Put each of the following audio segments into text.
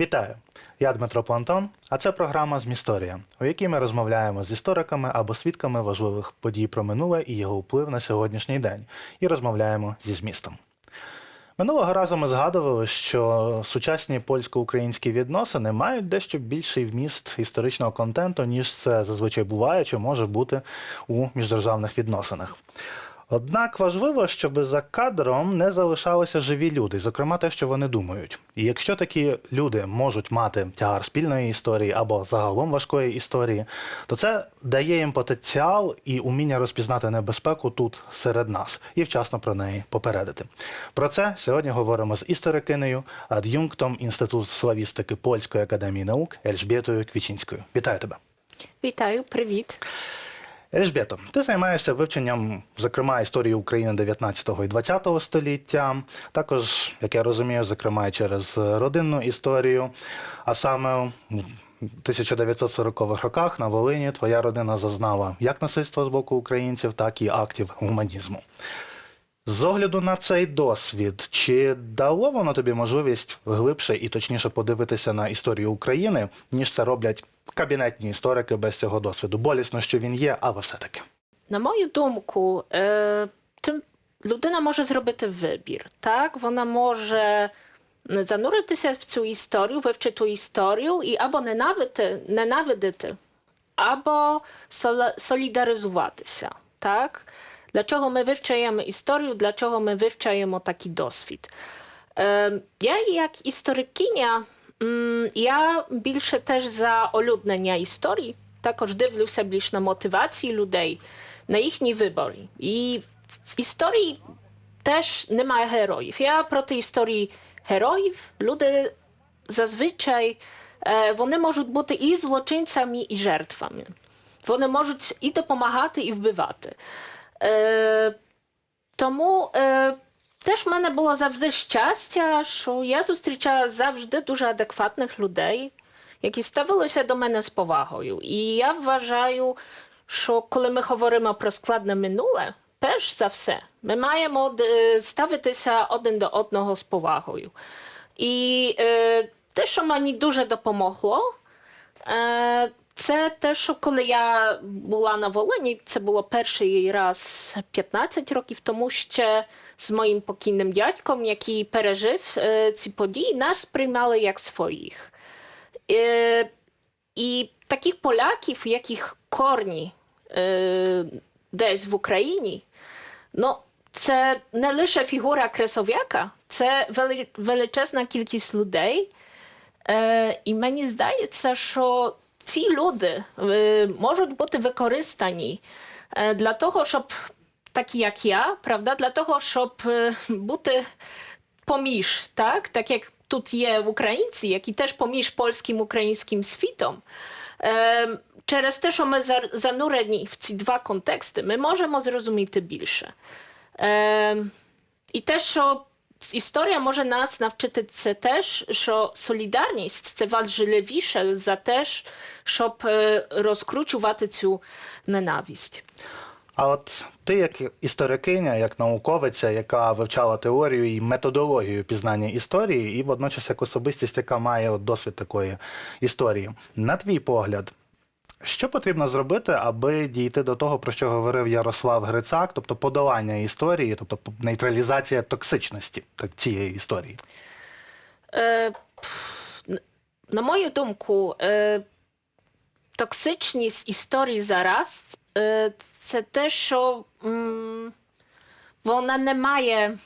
Вітаю! Я Дмитро Плантон, а це програма «Змісторія», у якій ми розмовляємо з істориками або свідками важливих подій про минуле і його вплив на сьогоднішній день, і розмовляємо зі змістом. Минулого разу ми згадували, що сучасні польсько-українські відносини мають дещо більший вміст історичного контенту, ніж це зазвичай буває чи може бути у міждержавних відносинах. Однак важливо, щоб за кадром не залишалися живі люди, зокрема те, що вони думають. І якщо такі люди можуть мати тягар спільної історії або загалом важкої історії, то це дає їм потенціал і уміння розпізнати небезпеку тут серед нас і вчасно про неї попередити. Про це сьогодні говоримо з історикинею, ад'юнктом Інституту славістики Польської академії наук Ельжбєтою Квічинською. Вітаю тебе. Вітаю, привіт. Ельжбєто, ти займаєшся вивченням, зокрема, історії України 19 і 20 століття. Також, як я розумію, зокрема через родинну історію. А саме в 1940-х роках на Волині твоя родина зазнала як насильства з боку українців, так і актів гуманізму. З огляду на цей досвід, чи дало воно тобі можливість глибше і точніше подивитися на історію України, ніж це роблять кабінетні історики без цього досвіду? Болісно, що він є, але все-таки. На мою думку, е, людина може зробити вибір. Так? Вона може зануритися в цю історію, вивчити історію і або ненавидити, ненавидити, або солідаризуватися. Так? Для чого ми вивчаємо історію, для чого ми вивчаємо такий досвід? Е, я як історикиня, м, я більше теж за улюблення історії. Також дивлюся більш на мотивації людей, на їхні вибори. І в історії теж немає героїв. Я проти історії героїв. Люди зазвичай е, вони можуть бути і злочинцями, і жертвами. Вони можуть і допомагати, і вбивати. Е, тому е, теж в мене було завжди щастя, що я зустрічала завжди дуже адекватних людей, які ставилися до мене з повагою. І я вважаю, що коли ми говоримо про складне минуле, перш за все, ми маємо е, ставитися один до одного з повагою. І е, те, що мені дуже допомогло, е, це те, що коли я була на Волині, це було перший раз 15 років тому ще з моїм покійним дядьком, який пережив е, ці події, нас сприймали як своїх. Е, і таких поляків, яких корні е, десь в Україні, ну, це не лише фігура кресов'яка, це вели, величезна кількість людей. Е, і мені здається, що ці люди е, можуть бути використані е, для того, щоб такі як я, правда, для того, щоб е, бути поміж, так, так як тут є українці, які теж поміж польським українським світом. Е, через те, що ми за- занурені в ці два контексти, ми можемо зрозуміти більше. Е, і те, що історія може нас навчити, це теж, що солідарність це важливіше за те, щоб е, розкручувати цю ненависть. А от ти, як історикиня, як науковиця, яка вивчала теорію і методологію пізнання історії, і водночас як особистість, яка має досвід такої історії, на твій погляд, що потрібно зробити, аби дійти до того, про що говорив Ярослав Грицак, тобто подолання історії, тобто нейтралізація токсичності так, цієї історії? Е, на мою думку, е, токсичність історії зараз е, це те, що м, вона не має.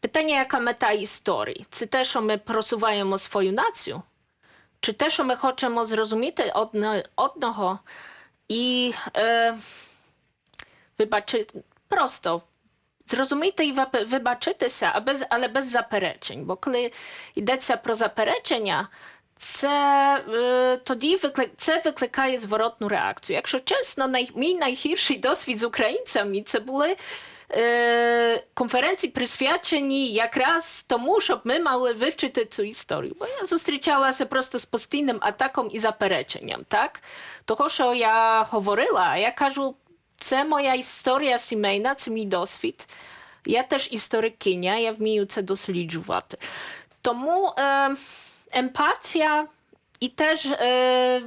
Питання, яка мета історії? Це те, що ми просуваємо свою націю, чи те, що ми хочемо зрозуміти одне одного і е, вибачи, просто зрозуміти і вибачитися, а без, але без заперечень. Бо коли йдеться про заперечення, це е, тоді виклик, це викликає зворотну реакцію. Якщо чесно, най, мій найгірший досвід з українцями це були. Е, конференції присвячені якраз тому, щоб ми мали вивчити цю історію. Бо я зустрічалася просто з постійним атаком і запереченням, так? Того, що я говорила, я кажу, це моя історія сімейна, це мій досвід. Я теж історикиня, я вмію це досліджувати. Тому е, емпатія і теж е,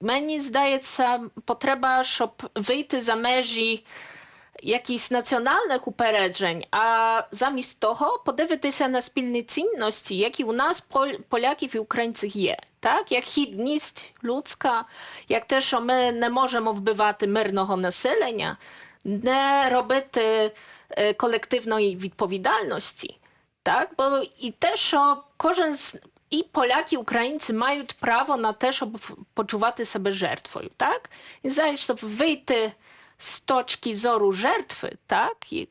мені здається, потреба, щоб вийти за межі якихось національних упереджень, а замість того подивитися на спільні цінності, які у нас поляків і українців є. Так, як гідність людська, як те, що ми не можемо вбивати мирного населення, не робити е, колективної відповідальності. Так, бо і те, що кожен з і поляки, і українці мають право на те, щоб почувати себе жертвою, так? І знаєш, щоб вийти з точки зору жертви, так, і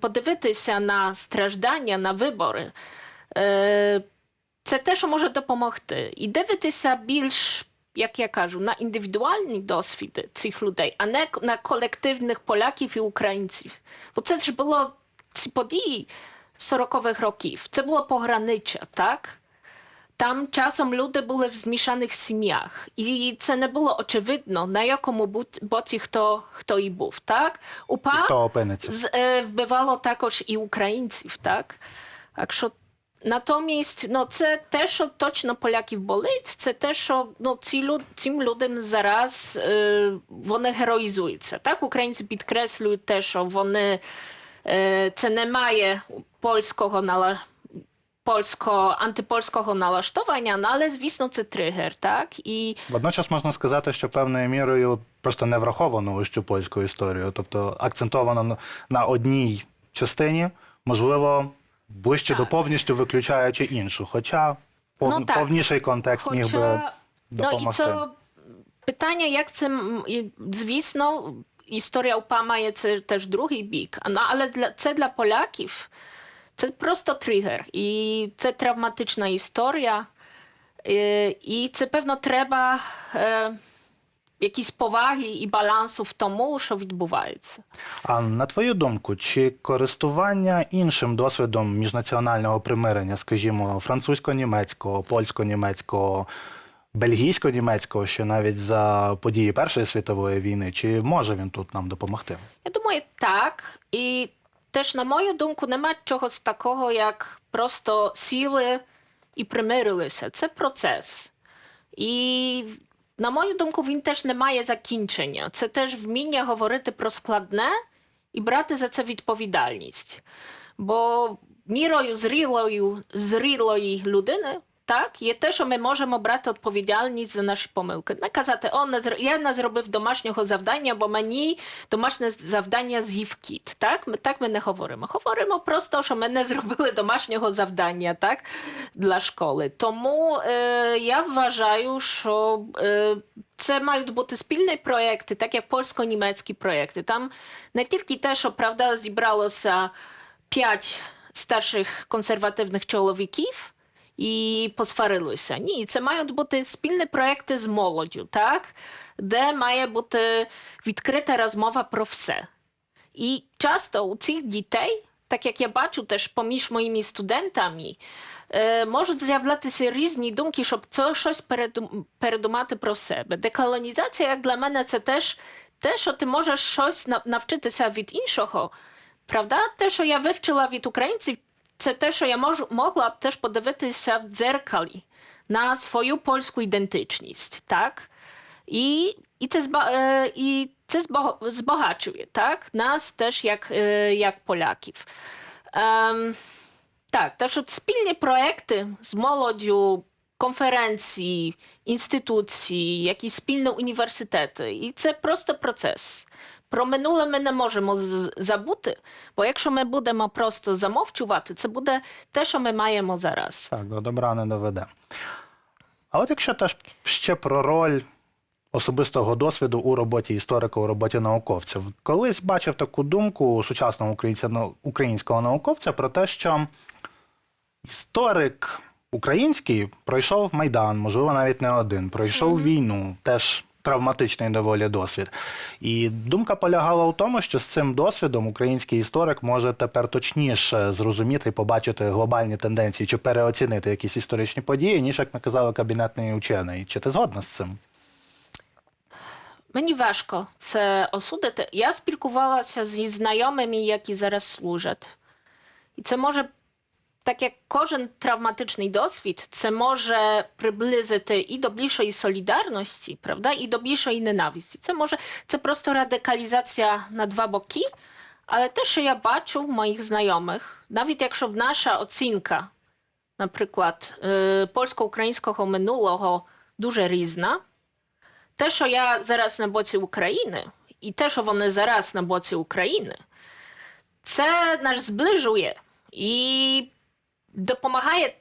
подивитися на страждання, на вибори. Е, це те, що може допомогти. І дивитися більш, як я кажу, на індивідуальні досвіди цих людей, а не на колективних поляків і українців. Бо це ж було ці події 40-х років. Це було пограниччя, так? Там часом люди були в змішаних сім'ях, і це не було очевидно, на якому боці хто, хто і був. Так? УПА Хто опиниться? з, е, вбивало також і українців, так? Так що натомість, ну, це те, що точно поляків болить, це те, що ну, ці люд, цим людям зараз е, вони героїзуються. Так, українці підкреслюють те, що вони е, це не має польського нала. Польсько, антипольського налаштування, ну, але звісно, це тригер, так? І Водночас можна сказати, що певною мірою просто не враховано ось цю польську історію, тобто акцентовано на- одній частині, можливо, ближче Так. до повністю виключаючи іншу. Хоча пов... Ну, повніший контекст міг би Хоча, ну, і це питання, як це, звісно, історія УПА має це теж другий бік, на- але для, це для поляків це просто тригер, і це травматична історія, і, і це, певно, треба е, якісь поваги і балансу в тому, що відбувається. А на твою думку, чи користування іншим досвідом міжнаціонального примирення, скажімо, французько-німецького, польсько-німецького, бельгійсько-німецького, ще навіть за події Першої світової війни, чи може він тут нам допомогти? Я думаю, так. І теж, на мою думку, нема чогось такого, як просто сіли і примирилися. Це процес. І, на мою думку, він теж не має закінчення. Це теж вміння говорити про складне і брати за це відповідальність. Бо мірою зрілою, зрілої людини. Так, є те, що ми можемо брати відповідальність за наші помилки. Не казати, о, не зр- я не зробив домашнього завдання, бо мені домашнє завдання з'їв кіт. Так, ми так ми не говоримо. Говоримо просто, що ми не зробили домашнього завдання так, для школи. Тому е, я вважаю, що е, це мають бути спільні проекти, так як польсько-німецькі проекти. Там не тільки те, що правда зібралося п'ять старших консервативних чоловіків і посварилися. Ні, це мають бути спільні проекти з молоддю, так? де має бути відкрита розмова про все. І часто у цих дітей, так як я бачу теж поміж моїми студентами, е, можуть з'являтися різні думки, щоб це щось передумати про себе. Деколонізація, як для мене, це теж те, що ти можеш щось навчитися від іншого. Правда, те, що я вивчила від українців, це те, що я можу, могла б теж подивитися в дзеркалі на свою польську ідентичність, так? І, і це, зба, е, і це збага- збагачує так? нас теж як, е, як поляків. Ем, так, та що спільні проекти з молоддю, конференції, інституції, якісь спільні університети. І це просто процес. Про минуле ми не можемо забути, бо якщо ми будемо просто замовчувати, це буде те, що ми маємо зараз. Так, до добра не доведе. А от якщо теж ще про роль особистого досвіду у роботі історика, у роботі науковця. Колись бачив таку думку у сучасного ну, українського науковця про те, що історик український пройшов Майдан, можливо, навіть не один, пройшов війну, теж травматичний доволі досвід. І думка полягала у тому, що з цим досвідом український історик може тепер точніше зрозуміти і побачити глобальні тенденції чи переоцінити якісь історичні події, ніж як наказав кабінетний учений. Чи ти згодна з цим? Мені важко це осудити. Я спілкувалася зі знайомими, які зараз служать. І це може так як кожен травматичний досвід, це може приблизити і до більшої солідарності, правда, і до більшої ненависті. Це може це просто радикалізація на два боки. Але те, що я бачу в моїх знайомих, навіть якщо наша оцінка, наприклад, е, польсько-українського минулого дуже різна, те, що я зараз на боці України, і те, що вони зараз на боці України, це нас зближує і допомагає,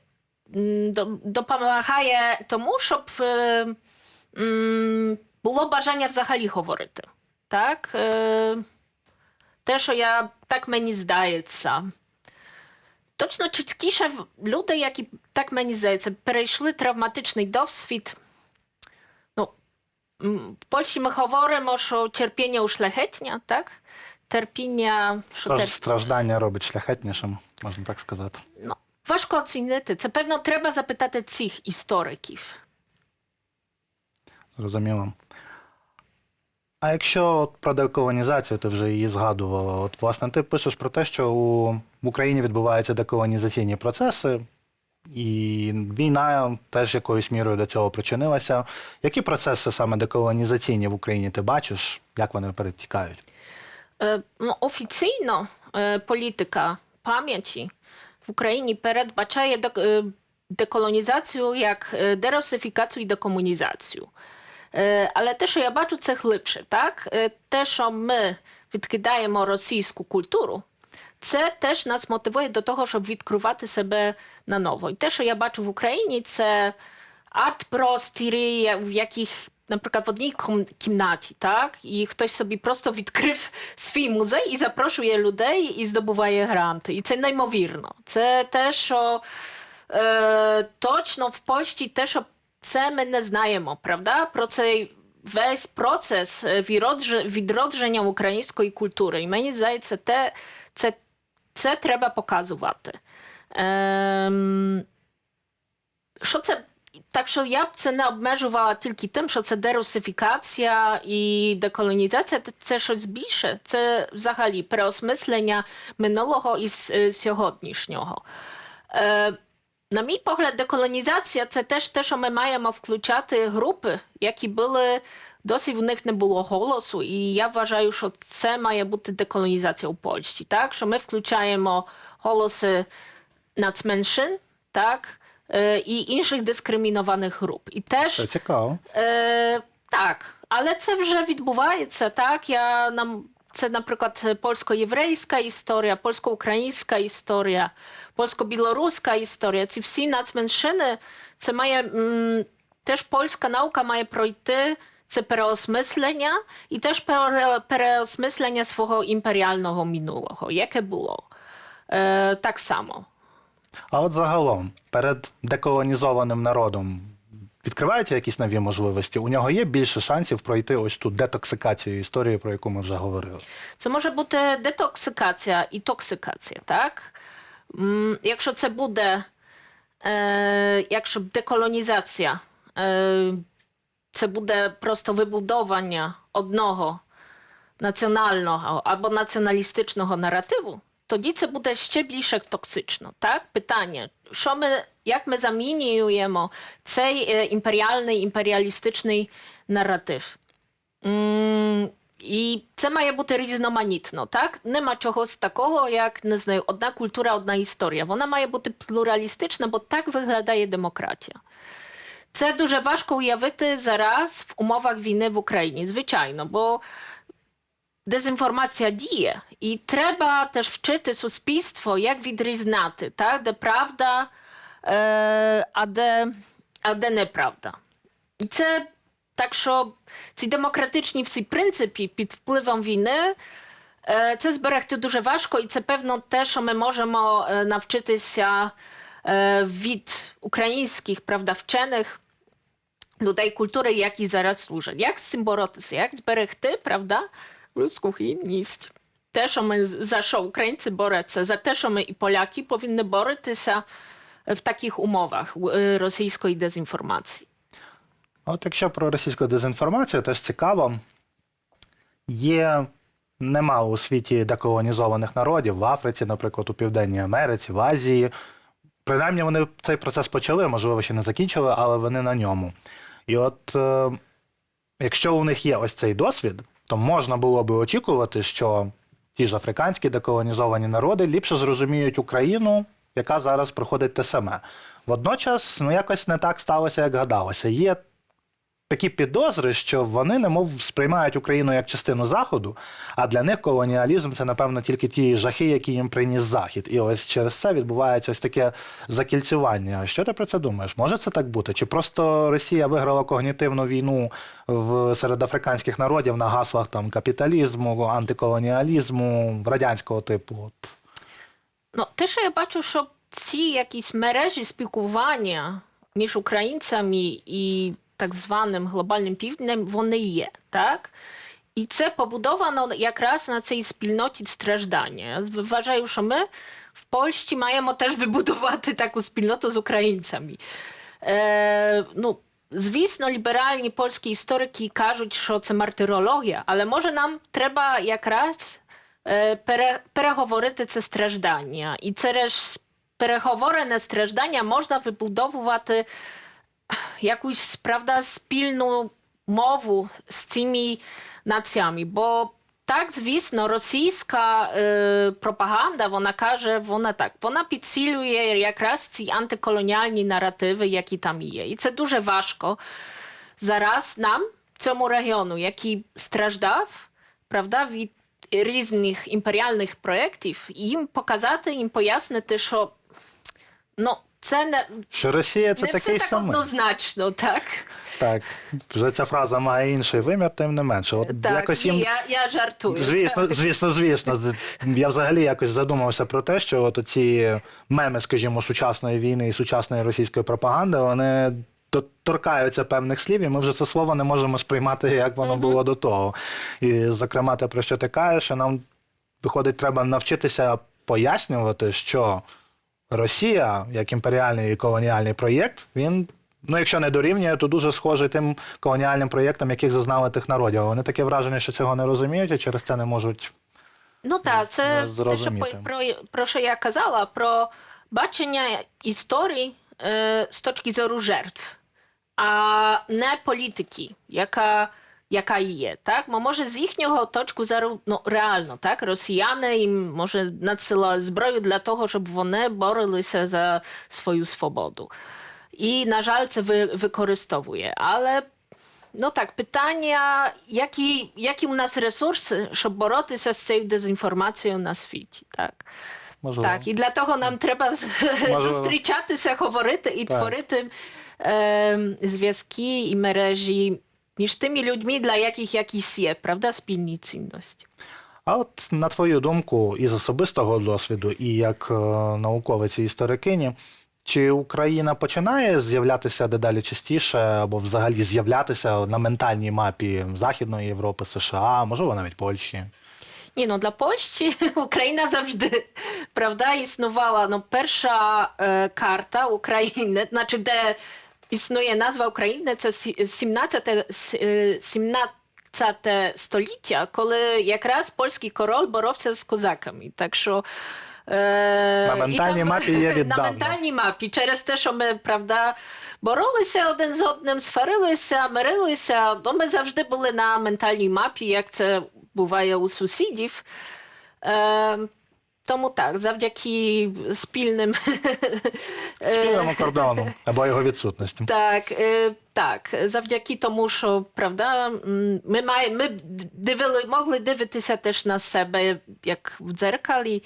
допомагає тому, щоб е, було бажання взагалі говорити. Так? Е, те, що я так мені здається. Точно чіткіше люди, які так мені здається, перейшли травматичний досвід. Ну, в Польщі ми говоримо, що терпіння ушляхетня, так? Терпіння, що терп... страждання робить шляхетнішим, можна так сказати. ну, важко оцінити. Це певно треба запитати цих істориків. Зрозуміло. А якщо от про деколонізацію, ти вже її згадувала. От, власне, ти пишеш про те, що у в Україні відбуваються деколонізаційні процеси, і війна теж якоюсь мірою до цього причинилася. Які процеси саме деколонізаційні в Україні ти бачиш, як вони перетікають? Е, ну, офіційно е, політика пам'яті в Україні передбачає е, деколонізацію як е, дерусифікацію і декомунізацію. Е, Але те, що я бачу, це глибше. Так? Те, що ми відкидаємо російську культуру, це теж нас мотивує до того, щоб відкривати себе на ново. І те, що я бачу в Україні, це арт-простірі, в яких, наприклад, в одній ком- кімнаті, так, і хтось собі просто відкрив свій музей і запрошує людей і здобуває гранти. І це неймовірно. Це те, що е, точно в Польщі, те, що це ми не знаємо, правда? Про цей весь процес е, відродження, відродження української культури. І мені здається, те, це, це треба показувати. Ем, що це? Так що я б це не обмежувала тільки тим, що це дерусифікація і деколонізація, це- щось більше. Це взагалі переосмислення минулого і е, сьогоднішнього. Е, на мій погляд, деколонізація це теж те, що ми маємо включати групи, які були досі в них не було голосу. І я вважаю, що це має бути деколонізація у Польщі. Так, що ми включаємо голоси нацменшин, так, і інших дискримінованих груп. І теж Це цікаво. Е, так, але це вже відбувається. Так, я нам це, наприклад, польсько-єврейська історія, польсько-українська історія, польсько-білоруська історія. Ці всі нацменшини, це має м, теж польська наука має пройти. Це переосмислення і теж пере- переосмислення свого імперіального минулого, яке було. Е, так само. А от загалом, перед деколонізованим народом відкриваються якісь нові можливості? У нього є більше шансів пройти ось ту детоксикацію історії, про яку ми вже говорили. Це може бути детоксикація і токсикація, так? Якщо це буде, е, якщо деколонізація, е, це буде просто вибудовання одного національного або націоналістичного наративу, тоді це буде ще більше токсично. Так? Питання, що ми, як ми замінюємо цей е, імперіальний, імперіалістичний наратив? М, І це має бути різноманітно, так? Нема чогось такого, як не знаю, одна культура, одна історія. Вона має бути плуралістична, бо так виглядає демократія. Це дуже важко уявити зараз в умовах війни в Україні, звичайно, бо дезінформація діє, і треба теж вчити суспільство, як відрізняти, так? де правда, е, а, де, а де неправда. І це так, що ці демократичні всі принципи під впливом війни. е, Це зберегти дуже важко, і це певно те, що ми можемо е, навчитися е, від українських правда, вчених людей культури, які зараз служать. Як з цим боротися, як зберегти правда, людську гідність. Те, що ми за що українці борються, за те, що ми і поляки повинні боротися в таких умовах е, російської дезінформації. От якщо про російську дезінформацію, теж цікаво. Є немало у світі деколонізованих народів в Африці, наприклад, у Південній Америці, в Азії. принаймні вони цей процес почали, можливо, ще не закінчили, але вони на ньому. І от е, якщо у них є ось цей досвід, то можна було би очікувати, що ті ж африканські деколонізовані народи ліпше зрозуміють Україну, яка зараз проходить те саме. Водночас, ну якось не так сталося, як гадалося. Є такі підозри, що вони немов сприймають Україну як частину Заходу, а для них колоніалізм це, напевно, тільки ті жахи, які їм приніс Захід. І ось через це відбувається ось таке закільцювання. Що ти про це думаєш? Може це так бути? Чи просто Росія виграла когнітивну війну в серед африканських народів на гаслах там капіталізму, антиколоніалізму, радянського типу? От. Ну, те, що я бачу, що ці якісь мережі спілкування між українцями і так званим глобальним півднем, вони є, так? І це побудовано якраз на цій спільноті страждання. Я вважаю, що ми в Польщі маємо теж вибудувати таку спільноту з українцями. Е, ну, звісно, ліберальні польські історики кажуть, що це мартирологія, але може нам треба якраз е, пере, переговорити це страждання. І через переговорене страждання можна вибудовувати якусь правда, спільну мову з цими нацjami, бо так, звісно, російська е, пропаганда, вона каже, вона так, вона підсилює якраз ці антиколоніальні наративи, які там є. І це дуже важко зараз нам, цьому регіону, який страждав, правда, від різних імперіальних проєктів, їм показати, їм пояснити, що ну, це не, Що Росія це не все так самий. однозначно, так? Так, вже ця фраза має інший вимір, тим не менше. От Так, якось їм я, я жартую. Звісно, так. звісно, звісно. Я взагалі якось задумався про те, що от ці меми, скажімо, сучасної війни і сучасної російської пропаганди, вони торкаються певних слів, і ми вже це слово не можемо сприймати, як воно було до того. І, зокрема, те, про що ти кажеш, нам виходить, треба навчитися пояснювати, що Росія, як імперіальний і колоніальний проєкт, він. Ну, якщо не дорівнює, то дуже схожий тим колоніальним проєктам, яких зазнали тих народів. Вони таке враження, що цього не розуміють, і через це не можуть Ну так, це те, що про, про що я казала, про бачення історії е, з точки зору жертв, а не політики, яка, яка є. Так? Бо може з їхнього точку зору ну, реально, так? росіяни їм може надсилали зброю для того, щоб вони боролися за свою свободу. І, на жаль, це ви, використовує. Але Ну так, питання, які, які у нас ресурси, щоб боротися з цією дезінформацією на світі. Так, можливо. так. і для того нам треба Можливо. зустрічатися, говорити і Так. творити е, зв'язки і мережі між тими людьми, для яких якісь є, правда, спільні цінності. А от на твою думку, із особистого досвіду, і як е, науковиці і історикині, чи Україна починає з'являтися дедалі частіше, або взагалі з'являтися на ментальній мапі Західної Європи, США, можливо, навіть Польщі? Ні, ну для Польщі Україна завжди правда існувала. Ну, перша е, карта України, значить, де існує назва України, це сі- 17, с- е, 17 століття, коли якраз польський король боровся з козаками. Так що е, На ментальній мапі є на ментальній мапі через те, що ми правда. Боролися один з одним, сварилися, мирилися. Ну, ми завжди були на ментальній мапі, як це буває у сусідів. Е, тому так, завдяки спільним е, Спільному кордону або його відсутності. так, е, так, завдяки тому, що правда, ми має, ми дивили, могли дивитися теж на себе як в дзеркалі.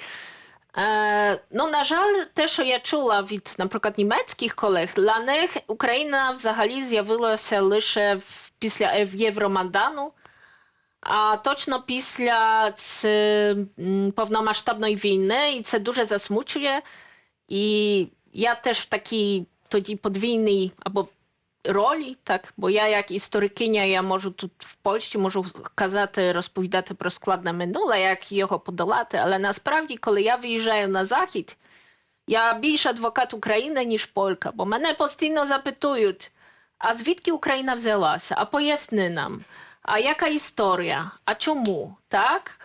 Е, ну, на жаль, те, що я чула від, наприклад, німецьких колег, для них Україна взагалі з'явилася лише в, після Ев- Євромайдану. А точно після повномасштабної війни, і це дуже засмучує. І я теж в такій тоді подвійній або ролі, так, бо я як історикиня, я можу тут в Польщі можу казати, розповідати про складне минуле, як його подолати. Але насправді, коли я виїжджаю на захід, я більш адвокат України, ніж полька, бо мене постійно запитують, а звідки Україна взялася? А поясни нам, а яка історія? А чому? Так?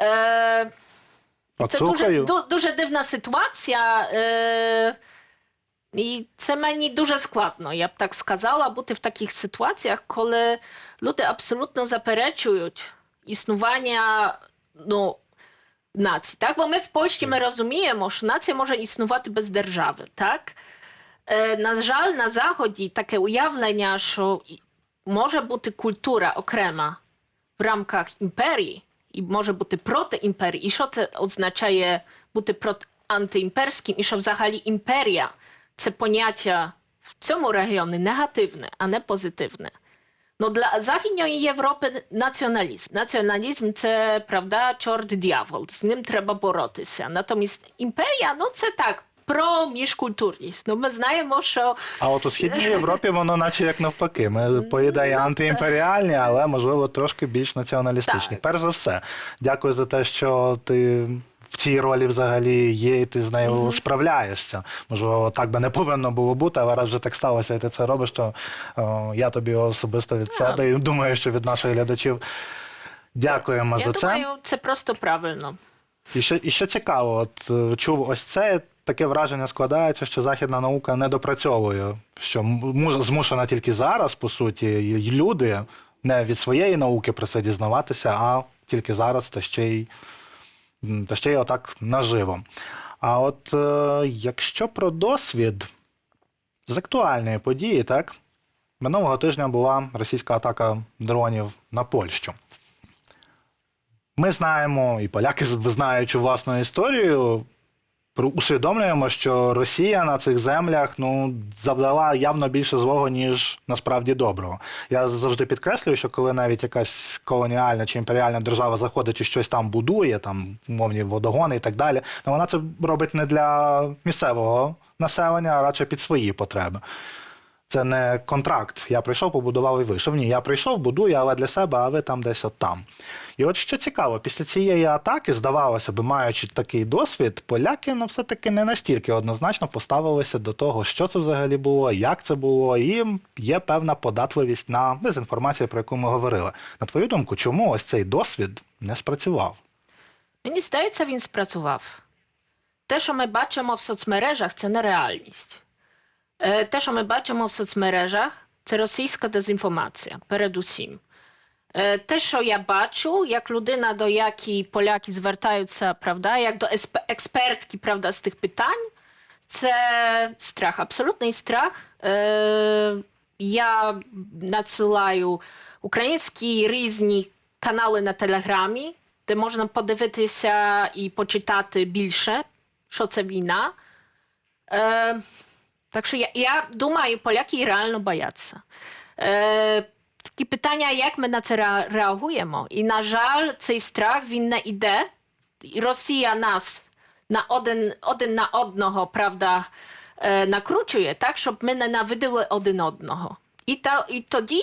Е, це дуже, дуже дивна ситуація. Е, І це мені дуже складно, я б так сказала, бути в таких ситуаціях, коли люди абсолютно заперечують існування ну, нації. Так? Бо ми в Польщі ми розуміємо, що нація може існувати без держави. Так? Е, на жаль, на Заході таке уявлення, що і- може бути культура окрема в рамках імперії, і може бути проти імперії. І що це означає бути проти антиімперським, і що взагалі імперія це поняття в цьому регіоні негативне, а не позитивне. Ну, для Західної Європи націоналізм. Націоналізм це правда, чорт дьявол. З ним треба боротися. Натомість імперія, ну це так, про міжкультурність. Ну, ми знаємо, що А от у східній Європі воно наче як навпаки. Ми по ідеї антиімперіальні, але можливо трошки більш націоналістичні. Так. Перш за все, дякую за те, що ти. В цій ролі взагалі є, і ти з нею справляєшся. Можливо, так би не повинно було бути, але раз вже так сталося, і ти це робиш, то о, я тобі особисто від себе і думаю, що від наших глядачів дякуємо я за це. думаю, це просто правильно. І ще, і ще цікаво, от е, чув ось це. Таке враження складається, що західна наука не допрацьовує, що змушена тільки зараз, по суті, люди не від своєї науки про це дізнаватися, а тільки зараз та ще й, та ще й отак наживо. А от е, якщо про досвід з актуальної події, так, минулого тижня була російська атака дронів на Польщу. Ми знаємо, і поляки, знаючи власну історію, усвідомлюємо, що Росія на цих землях ну, завдала явно більше злого, ніж насправді доброго. Я завжди підкреслюю, що коли навіть якась колоніальна чи імперіальна держава заходить і щось там будує, там умовні водогони і так далі, то вона це робить не для місцевого населення, а радше під свої потреби. Це не контракт. Я прийшов, побудував і вийшов. Ні, я прийшов, будую, але для себе, а ви там десь от там. І от що цікаво, після цієї атаки, здавалося би, маючи такий досвід, поляки ну, все-таки не настільки однозначно поставилися до того, що це взагалі було, як це було, і є певна податливість на дезінформацію, про яку ми говорили. На твою думку, чому ось цей досвід не спрацював? Мені здається, він спрацював. Те, що ми бачимо в соцмережах, це не реальність. Е, Те, що ми бачимо в соцмережах, це російська дезінформація, передусім. Е, Те, що я бачу, як людина, до якої поляки звертаються, правда, як до експертки правда, з тих питань, це страх, абсолютний страх. Е, Я надсилаю українські різні канали на Телеграмі, де можна подивитися і почитати більше, що це війна. Так що я, я думаю, поляки реально бояться. Е, такі питання, як ми на це ре- реагуємо? І, на жаль, цей страх він не йде. І Росія нас на один, один на одного, правда, е, накручує, так, щоб ми ненавиділи один одного. І, та, і тоді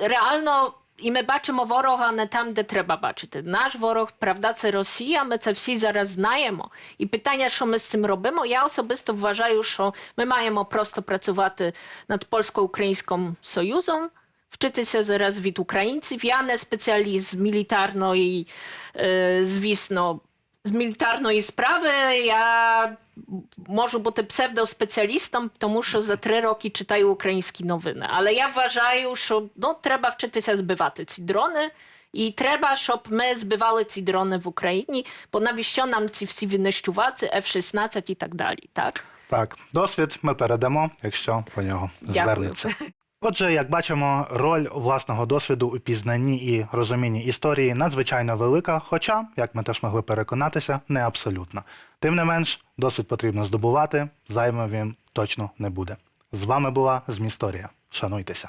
реально і ми бачимо ворога не там, де треба бачити. Наш ворог, правда, це Росія. Ми це всі зараз знаємо. І питання, що ми з цим робимо, я особисто вважаю, що ми маємо просто працювати над польсько-українським союзом. Вчитися зараз від українців. Я не спеціаліст з мілітарної, е, звісно, з мілітарної справи. Я можу бути псевдоспеціалістом, тому що за три роки читаю українські новини. Але я вважаю, що ну, треба вчитися збивати ці дрони. І треба, щоб ми збивали ці дрони в Україні, бо навіщо нам ці всі винищувати, F-16 і так далі. Так? Так, досвід ми передамо, якщо по нього Дякую. звернеться. Отже, як бачимо, роль власного досвіду у пізнанні і розумінні історії надзвичайно велика, хоча, як ми теж могли переконатися, не абсолютно. Тим не менш, досвід потрібно здобувати, зайвим він точно не буде. З вами була Змісторія. Шануйтеся.